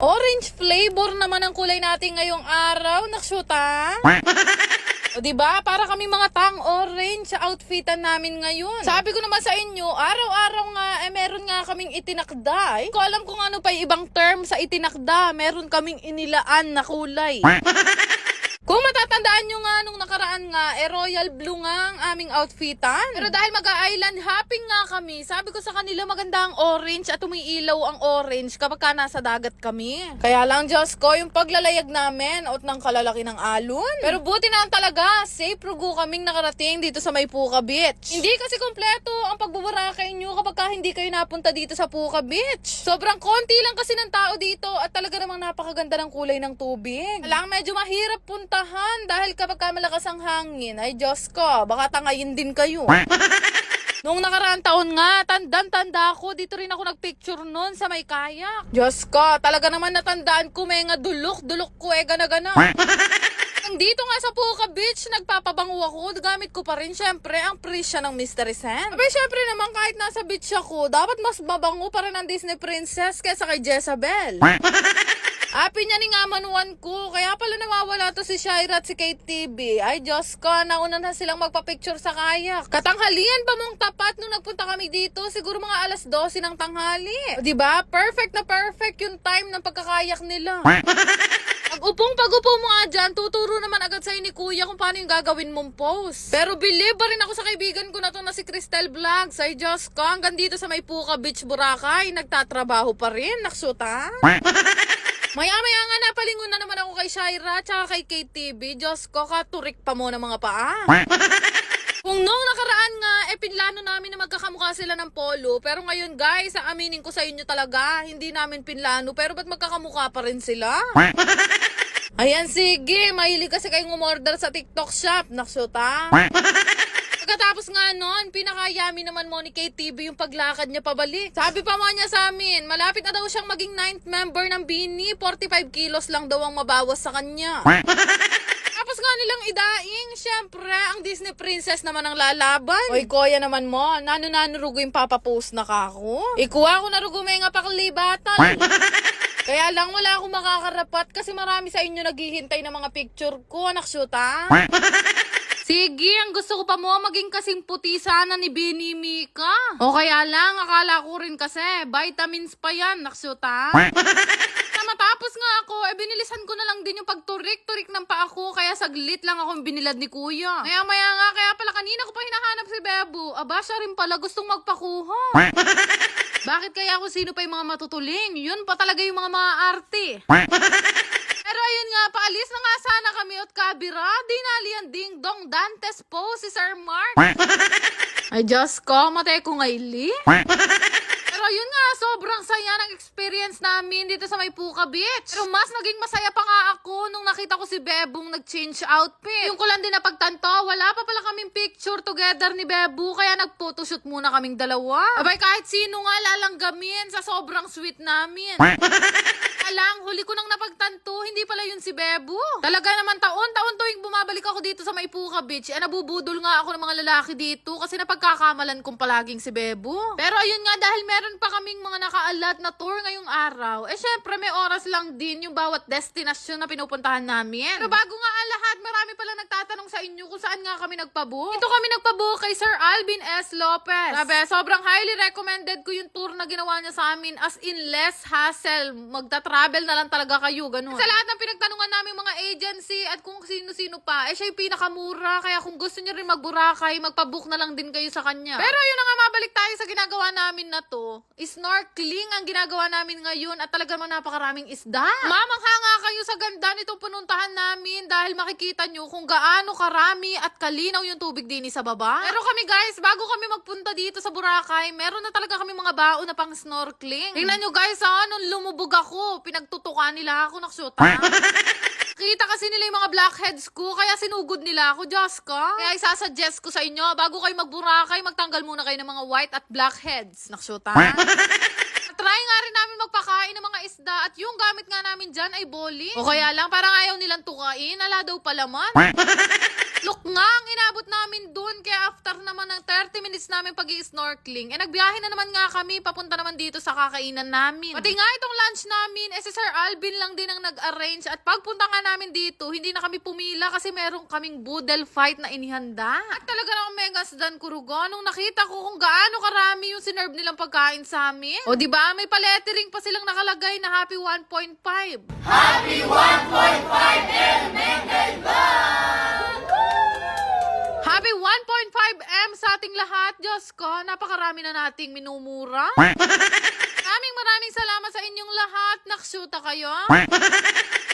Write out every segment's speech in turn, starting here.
Orange flavor naman ang kulay natin ngayong araw. Naksyuta. O diba? Para kami mga tang orange sa outfitan namin ngayon. Sabi ko naman sa inyo, araw-araw nga, eh meron nga kaming itinakda. Eh. Ko alam kung ano pa yung ibang term sa itinakda. Meron kaming inilaan na kulay. Kung matatandaan nyo nga nung nakaraan nga, eh royal blue nga ang aming outfitan. Pero dahil mag-island hopping nga kami, sabi ko sa kanila maganda ang orange at umiilaw ang orange kapag ka nasa dagat kami. Kaya lang, Diyos ko, yung paglalayag namin, out ng kalalaki ng alon. Pero buti na lang talaga, safe rugo kaming nakarating dito sa may Puka Beach. Hindi kasi kompleto ang pagbuburakay nyo kapag ka hindi kayo napunta dito sa Puka Beach. Sobrang konti lang kasi ng tao dito at talaga namang napakaganda ng kulay ng tubig. Alang medyo mahirap puntahan dahil kapag ka malakas ang hangin, ay Diyos ko, baka tangayin din kayo. Nung nakaraang taon nga, tandang-tanda ako, dito rin ako nagpicture noon sa may kayak. Diyos ko, talaga naman natandaan ko may nga dulok, dulok ko eh, gana-gana. Dito nga sa Puka Beach, nagpapabango ako. Gamit ko pa rin, syempre, ang presya ng Mystery Scent. Abay, syempre naman, kahit nasa beach ako, dapat mas mabango pa rin ang Disney Princess kaysa kay Jezabel. Api niya ni nga manuan ko. Kaya pala nawawala to si Shaira at si KTB. Ay, Diyos ko, nauna na silang magpa-picture sa kayak. Katanghalian pa mong tapat nung nagpunta kami dito. Siguro mga alas 12 ng tanghali. O, Diba? Perfect na perfect yung time ng pagkakayak nila. Upong pag-upo mo nga dyan, tuturo naman agad sa'yo ni Kuya kung paano yung gagawin mong post. Pero believe pa rin ako sa kaibigan ko na to na si Cristel Vlogs. Ay Diyos ko, hanggang dito sa may Puka Beach, Boracay, nagtatrabaho pa rin. Naksuta. Maya-maya nga napalingon na naman ako kay Shaira tsaka kay KTB. Diyos ko, katurik pa mo ng mga paa. Kung nung nakaraan nga, eh pinlano namin na magkakamukha sila ng polo. Pero ngayon guys, aaminin ko sa inyo talaga, hindi namin pinlano. Pero ba't magkakamukha pa rin sila? Ayan, sige. Mahilig kasi kayong umorder sa TikTok shop. Naksuta. Pagkatapos nga nun, pinakayami naman mo ni KTV yung paglakad niya pabalik. Sabi pa mo niya sa amin, malapit na daw siyang maging ninth member ng Bini. 45 kilos lang daw ang mabawas sa kanya. Tapos nga nilang idaing, syempre, ang Disney princess naman ang lalaban. Oy, kuya naman mo, nano-nano rugo yung papapost na kako. Ikuha ko na rugo may nga pakalibatan. Kaya lang wala akong makakarapat kasi marami sa inyo naghihintay ng mga picture ko, anak shoot ha? Sige, ang gusto ko pa mo maging kasing puti sana ni Bini Mika. O kaya lang, akala ko rin kasi, vitamins pa yan, naksyuta. Na matapos nga ako, eh binilisan ko na lang din yung pagturik-turik ng paa ko, kaya saglit lang akong binilad ni kuya. Maya maya nga, kaya pala kanina ko pa hinahanap si Bebo. Aba, siya rin pala gustong magpakuha. Bakit kaya kung sino pa yung mga matutuling? Yun pa talaga yung mga mga arte. Pero ayun nga, paalis na nga sana kami at kabira. Di nalian ding dong Dantes po si Sir Mark. Ay, Diyos ko, matay ko ngaili. Pero yun nga, sobrang saya ng experience namin dito sa may Puka Beach. Pero mas naging masaya pa nga ako nung nakita ko si Bebong nag-change outfit. Yung ko lang din napagtanto, wala pa pala kaming picture together ni Bebu, kaya nag-photoshoot muna kaming dalawa. Abay, kahit sino nga lalanggamin sa sobrang sweet namin. Alang, huli ko nang napagtanto, hindi pala yun si Bebu. Talaga naman taon-taon tuwing bumabalik ako dito sa Maipuka Beach, eh nabubudol nga ako ng mga lalaki dito kasi napagkakamalan kong palaging si Bebu. Pero ayun nga, dahil meron pa kaming mga nakaalat na tour ngayong araw, eh syempre may oras lang din yung bawat destinasyon na pinupuntahan namin. Pero bago nga ang lahat, marami pala nagtatanong sa inyo kung saan nga kami nagpabook. Ito kami nagpabook kay Sir Alvin S. Lopez. Sabi, sobrang highly recommended ko yung tour na ginawa niya sa amin as in less hassle. Magta-travel na lang talaga kayo, ganun. Sa lahat ng pinagtanungan namin mga agency at kung sino-sino pa, eh siya yung pinakamura. Kaya kung gusto niyo rin magburakay, magpabook na lang din kayo sa kanya. Pero yun na nga, mabalik tayo sa ginagawa namin na to. Snorkeling ang ginagawa namin ngayon at talaga naman napakaraming isda. Mamangha nga kayo sa ganda nitong pununtahan namin dahil makikita nyo kung gaano karami at kalinaw yung tubig din sa baba. Pero kami guys, bago kami magpunta dito sa Boracay, meron na talaga kami mga baon na pang snorkeling. Tingnan nyo guys ha, nung lumubog ako, pinagtutukan nila ako naksyuta. Kita kasi nila yung mga blackheads ko, kaya sinugod nila ako, Diyos ko. Kaya isasuggest ko sa inyo, bago kayo magburakay, magtanggal muna kayo ng mga white at blackheads. Naksyuta. Try nga rin namin magpakain ng mga isda at yung gamit nga namin dyan ay bowling. O kaya lang, parang ayaw nilang tukain, ala daw palaman. Look nga, ang inabot namin dun. Kaya after naman ng 30 minutes namin pag snorkeling eh nagbiyahe na naman nga kami, papunta naman dito sa kakainan namin. Pati nga itong lunch namin, eh si Sir Alvin lang din ang nag-arrange. At pagpunta nga namin dito, hindi na kami pumila kasi meron kaming boodle fight na inihanda. At talaga namang megas dan kurugo. Nung nakita ko kung gaano karami yung sinerve nilang pagkain sa amin. O di ba may palettering pa silang nakalagay na happy 1.5. Happy napakarami na nating minumura. Maraming maraming salamat sa inyong lahat. Naksyuta kayo.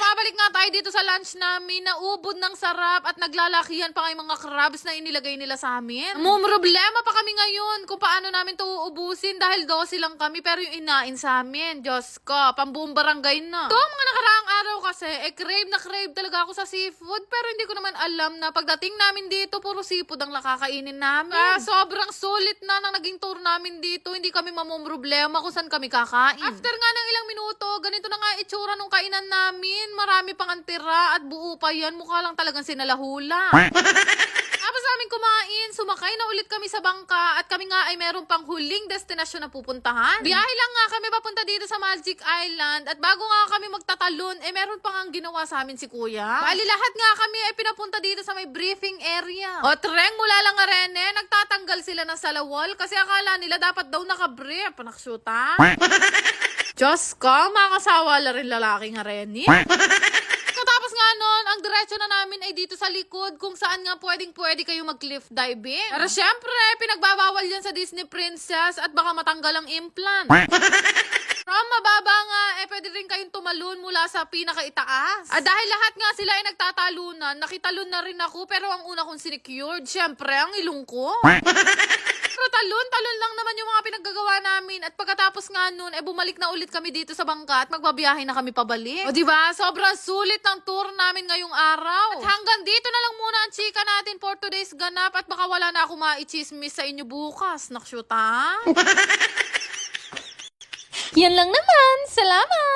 Pabalik nga tayo dito sa lunch namin. Naubod ng sarap at naglalakihan pa kay mga crabs na inilagay nila sa amin. problema pa kami ngayon kung paano namin to uubusin dahil 12 lang kami pero yung inain sa amin. Diyos ko, pambuong barangay na. To, mga nakaraang araw kasi, eh crave na crave talaga ako sa seafood pero hindi ko naman alam na pagdating namin dito, puro seafood ang nakakainin namin. Kaya sobrang sulit na nang naging tour namin dito. Hindi kami mamumroblema kung saan kami kakain. After nga ng ilang minuto, ganito na nga itsura nung kainan namin. Marami pang antira at buo pa yan. Mukha lang talagang sinalahula. Tapos namin kumain, sumakay na ulit kami sa bangka at kami nga ay meron pang huling destinasyon na pupuntahan. Biyahe lang nga kami papunta dito sa Magic Island at bago nga kami magtatalon, eh meron pang ang ginawa sa amin si Kuya. Bali lahat nga kami ay pinapunta dito sa may briefing area. O treng mula lang nga Rene, nagtatanggal sila ng salawal kasi akala nila dapat daw nakabrief. Panaksyuta. Diyos ko, makasawa la rin lalaki nga Rene. Katapos nga nun, ang diretso na namin ay dito sa likod kung saan nga pwedeng pwede kayo mag-cliff diving. Pero syempre, pinagbabawal yan sa Disney Princess at baka matanggal ang implant. From mababa nga, eh pwede rin kayong tumalon mula sa pinakaitaas. At dahil lahat nga sila ay nagtatalunan, nakitalon na rin ako pero ang una kong sinecured, syempre, ang ilong ko. Pero talon, talon lang naman yung mga pinaggagawa namin. At pagkatapos nga nun, eh bumalik na ulit kami dito sa bangka at magbabiyahe na kami pabalik. O di ba? Sobrang sulit ng tour namin ngayong araw. At hanggang dito na lang muna ang chika natin for today's ganap at baka wala na ako maichismis sa inyo bukas. Nakshoot ha? Yan lang naman. Salamat!